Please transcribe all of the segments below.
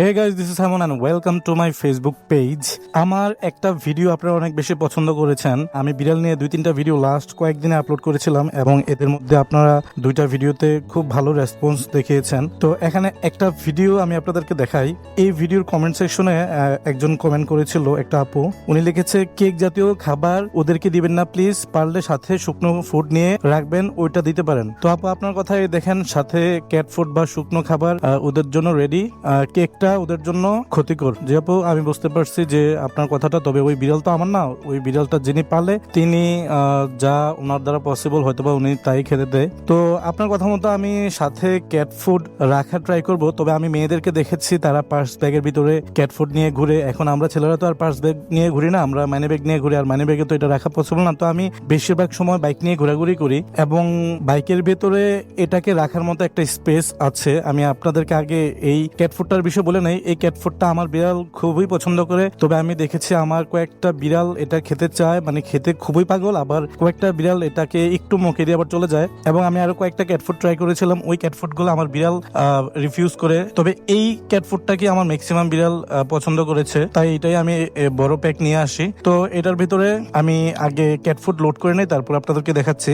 Hey guys this is Hemon and welcome to my Facebook page আমার একটা video আপনারা অনেক বেশি পছন্দ করেছেন। আমি বিড়াল নিয়ে দুই তিনটা ভিডিও লাস্ট কয়েকদিনে আপলোড করেছিলাম এবং এদের মধ্যে আপনারা দুইটা ভিডিওতে খুব ভালো রেসপন্স দেখিয়েছেন। তো এখানে একটা ভিডিও আমি আপনাদেরকে দেখাই। এই ভিডিওর কমেন্ট সেকশনে একজন কমেন্ট করেছিল একটা আপু। উনি লিখেছে, কেক জাতীয় খাবার ওদেরকে দিবেন না প্লিজ পারলে সাথে শুকনো ফুড নিয়ে রাখবেন, ওইটা দিতে পারেন। তো আপু, আপনার কথায় দেখেন, সাথে ক্যাট ফুড বা শুকনো খাবার ওদের জন্য রেডি কেকটা ওদের জন্য ক্ষতিকর। যে আপু, আমি বুঝতে পারছি যে আপনার কথাটা, তবে ওই বিড়াল তো আমার না, ওই বিড়ালটা যিনি পালে, তিনি যা ওনার দ্বারা পসিবল হয়তো বা উনি তাই খেতে দেয়। তো আপনার কথা মতো আমি সাথে ক্যাট ফুড রাখার ট্রাই করব, তবে আমি মেয়েদেরকে দেখেছি, তারা পার্স ব্যাগের ভিতরে ক্যাট ফুড নিয়ে ঘুরে, এখন আমরা ছেলেরা তো আর পার্স ব্যাগ নিয়ে ঘুরি না, আমরা মানি ব্যাগ নিয়ে ঘুরি, আর মানি ব্যাগে তো এটা রাখা পসিবল না, তো আমি বেশিরভাগ সময় বাইক নিয়ে ঘোরাঘুরি করি, এবং বাইকের ভেতরে এটাকে রাখার মতো একটা স্পেস আছে। আমি আপনাদেরকে আগে এই ক্যাট ফুডটার বিষয়ে বলে নেই, এই ক্যাট ফুডটা আমার বিড়াল খুবই পছন্দ করে। তবে আমি দেখেছি আমার কয়েকটা বিড়াল এটা খেতে চায় মানে খেতে খুবই পাগল, আবার কয়েকটা বিড়াল এটাকে একটু মুখে দিয়ে আবার চলে যায়। এবং আমি আরও কয়েকটা ক্যাট ফুড ট্রাই করেছিলাম, ওই ক্যাট ফুডগুলো আমার বিড়াল রিফিউজ করে। তবে এই ক্যাট ফুডটাকে আমার ম্যাক্সিমাম বিড়াল পছন্দ করেছে? তাই এটাই আমি বড় প্যাক নিয়ে আসি। তো এটার ভিতরে আমি আগে ক্যাট ফুড লোড করে নেই, তারপর আপনাদেরকে দেখাচ্ছি।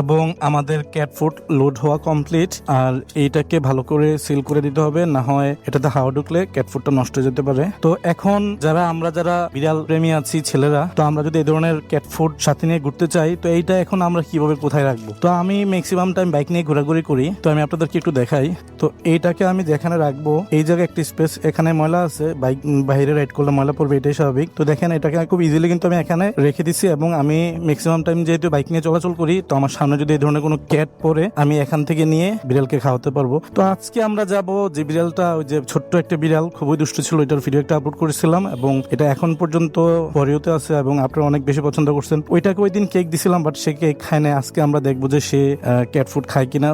এবং আমাদের ক্যাট ফুড লোড হওয়া কমপ্লিট আর এইটাকে ভালো করে সিল করে দিতে হবে, না হয় এটাতে হাওয়া ঢুকলে ক্যাট ফুডটা নষ্ট হয়ে যেতে পারে। তো এখন যারা, আমরা যারা বিড়াল প্রেমী আছি, ছেলেরা, তো আমরা যদি এই ধরনের ক্যাট ফুড সাথে নিয়ে ঘুরতে চাই, তো এইটা এখন আমরা কীভাবে কোথায় রাখব? তো আমি ম্যাক্সিমাম টাইম বাইক নিয়ে ঘোরাঘুরি করি, তো আমি আপনাদেরকে একটু দেখাই। তো এইটাকে আমি যেখানে রাখব, এই জায়গায় একটি স্পেস এখানে ময়লা আছে, বাইক বাইরে রাইড করলে ময়লা পড়বে, এটাই স্বাভাবিক। তো দেখেন, এটাকে খুব ইজিলি কিন্তু আমি এখানে রেখে দিছি, এবং আমি ম্যাক্সিমাম টাইম যেহেতু বাইক নিয়ে চলাচল করি, তো আমার সামনে যদি এই ধরনের কোনো ক্যাট পরে আমি এখান থেকে নিয়ে বিড়ালকে খাওয়াতে পারব। তো আজকে আমরা যাব যে বিড়ালটা, ওই যে ছোট্ট একটা বিড়াল, খুবই দুষ্ট ছিল, এটার ভিডিও একটা আপলোড করেছিলাম এবং এটা এখন পর্যন্ত পরেওতে আছে এবং আপনারা অনেক বেশি পছন্দ করছেন। ওইটাকে ওই দিন কেক দিছিলাম বাট সে কেক খায় না আজকে আমরা দেখব যে সে ক্যাট ফুড খায় কিনা।